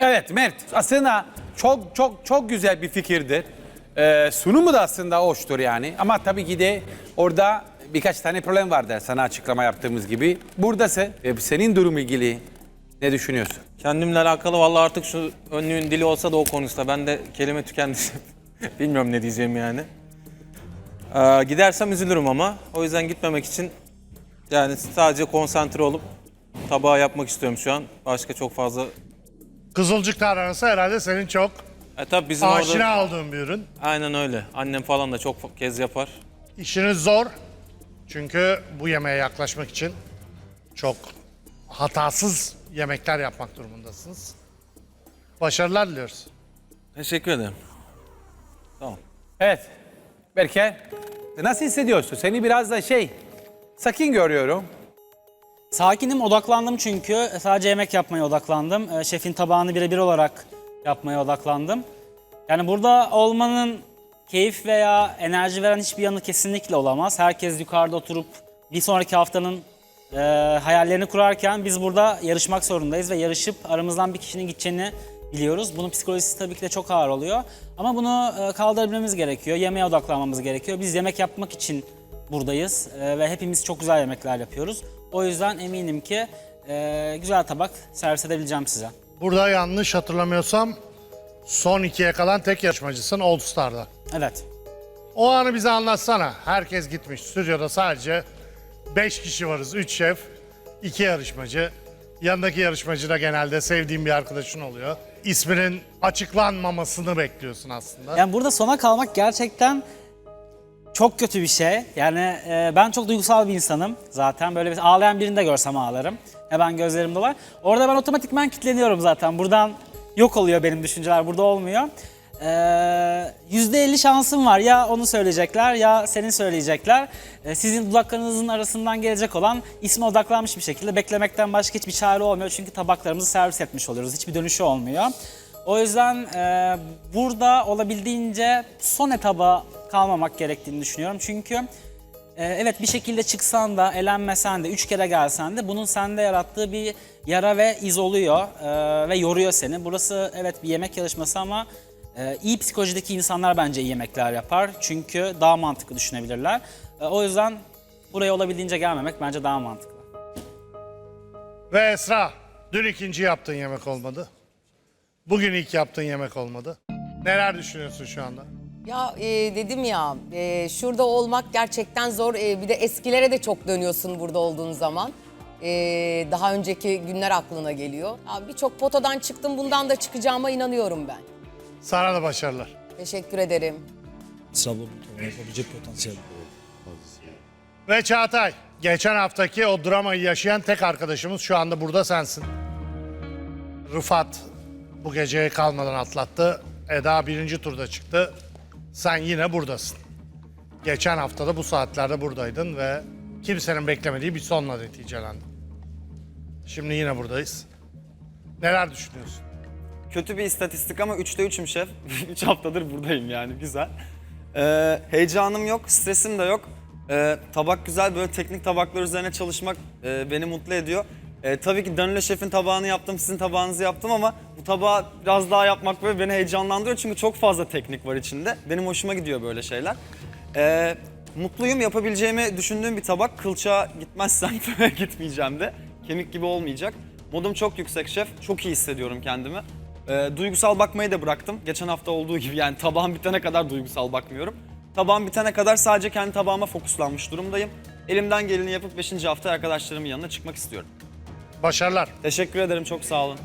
Evet Mert aslında çok çok çok güzel bir fikirdir. Ee, sunumu da aslında hoştur yani. Ama tabii ki de orada birkaç tane problem vardır sana açıklama yaptığımız gibi. Buradası ve senin durum ilgili ne düşünüyorsun? Kendimle alakalı vallahi artık şu önlüğün dili olsa da o konuşsa. Ben de kelime tükendi. Bilmiyorum ne diyeceğim yani. Ee, gidersem üzülürüm ama. O yüzden gitmemek için yani sadece konsantre olup tabağı yapmak istiyorum şu an. Başka çok fazla... Kızılcık tarhanası herhalde senin çok E tabii bizim aşina orada... olduğun bir ürün. Aynen öyle. Annem falan da çok kez yapar. İşiniz zor. Çünkü bu yemeğe yaklaşmak için çok hatasız yemekler yapmak durumundasınız. Başarılar diliyoruz. Teşekkür ederim. Evet. Berke nasıl hissediyorsun? Seni biraz da şey sakin görüyorum. Sakinim, odaklandım çünkü. Sadece yemek yapmaya odaklandım. Ee, Şefin tabağını birebir olarak yapmaya odaklandım. Yani burada olmanın keyif veya enerji veren hiçbir yanı kesinlikle olamaz. Herkes yukarıda oturup bir sonraki haftanın e, hayallerini kurarken biz burada yarışmak zorundayız ve yarışıp aramızdan bir kişinin gideceğini biliyoruz. Bunun psikolojisi tabii ki de çok ağır oluyor. Ama bunu e, kaldırabilmemiz gerekiyor. Yemeğe odaklanmamız gerekiyor. Biz yemek yapmak için buradayız e, ve hepimiz çok güzel yemekler yapıyoruz. O yüzden eminim ki e, güzel tabak servis edebileceğim size. Burada yanlış hatırlamıyorsam son ikiye kalan tek yarışmacısın All Star'da. Evet. O anı bize anlatsana. Herkes gitmiş. Stüdyoda sadece 5 kişi varız. 3 şef, 2 yarışmacı. Yanındaki yarışmacı da genelde sevdiğim bir arkadaşın oluyor. İsminin açıklanmamasını bekliyorsun aslında. Yani burada sona kalmak gerçekten çok kötü bir şey. Yani e, ben çok duygusal bir insanım zaten. Böyle bir ağlayan birini de görsem ağlarım. Hemen gözlerim dolar. Orada ben otomatikman kilitleniyorum zaten. Buradan yok oluyor benim düşünceler. Burada olmuyor. Ee, %50 şansım var. Ya onu söyleyecekler ya senin söyleyecekler. Ee, sizin dudaklarınızın arasından gelecek olan isme odaklanmış bir şekilde beklemekten başka hiçbir çare olmuyor. Çünkü tabaklarımızı servis etmiş oluyoruz. Hiçbir dönüşü olmuyor. O yüzden e, burada olabildiğince son etaba kalmamak gerektiğini düşünüyorum. Çünkü e, evet bir şekilde çıksan da elenmesen de üç kere gelsen de bunun sende yarattığı bir yara ve iz oluyor e, ve yoruyor seni. Burası evet bir yemek yarışması ama e, iyi psikolojideki insanlar bence iyi yemekler yapar. Çünkü daha mantıklı düşünebilirler. E, o yüzden buraya olabildiğince gelmemek bence daha mantıklı. Ve Esra, dün ikinci yaptığın yemek olmadı. Bugün ilk yaptığın yemek olmadı. Neler düşünüyorsun şu anda? Ya e, dedim ya e, şurada olmak gerçekten zor. E, bir de eskilere de çok dönüyorsun burada olduğun zaman. E, daha önceki günler aklına geliyor. Ya Birçok potadan çıktım bundan da çıkacağıma inanıyorum ben. Sana da başarılar. Teşekkür ederim. Sabun yapabilecek potansiyel. Ve Çağatay, geçen haftaki o dramayı yaşayan tek arkadaşımız şu anda burada sensin. Rıfat bu geceye kalmadan atlattı. Eda birinci turda çıktı. Sen yine buradasın. Geçen haftada bu saatlerde buradaydın ve kimsenin beklemediği bir sonla neticelendin. Şimdi yine buradayız. Neler düşünüyorsun? Kötü bir istatistik ama 3'te 3'üm şef. 3 haftadır buradayım yani güzel. Ee, heyecanım yok, stresim de yok. Ee, tabak güzel, böyle teknik tabaklar üzerine çalışmak e, beni mutlu ediyor. Ee, tabii ki Danilo Şef'in tabağını yaptım, sizin tabağınızı yaptım ama bu tabağı biraz daha yapmak böyle beni heyecanlandırıyor. Çünkü çok fazla teknik var içinde. Benim hoşuma gidiyor böyle şeyler. Ee, mutluyum, yapabileceğimi düşündüğüm bir tabak. Kılçağa gitmezsem gitmeyeceğim de. Kemik gibi olmayacak. Modum çok yüksek şef, çok iyi hissediyorum kendimi. Ee, duygusal bakmayı da bıraktım. Geçen hafta olduğu gibi yani tabağım bitene kadar duygusal bakmıyorum. Tabağım bitene kadar sadece kendi tabağıma fokuslanmış durumdayım. Elimden geleni yapıp 5. hafta arkadaşlarımın yanına çıkmak istiyorum. Başarılar. Teşekkür ederim, çok sağ olun.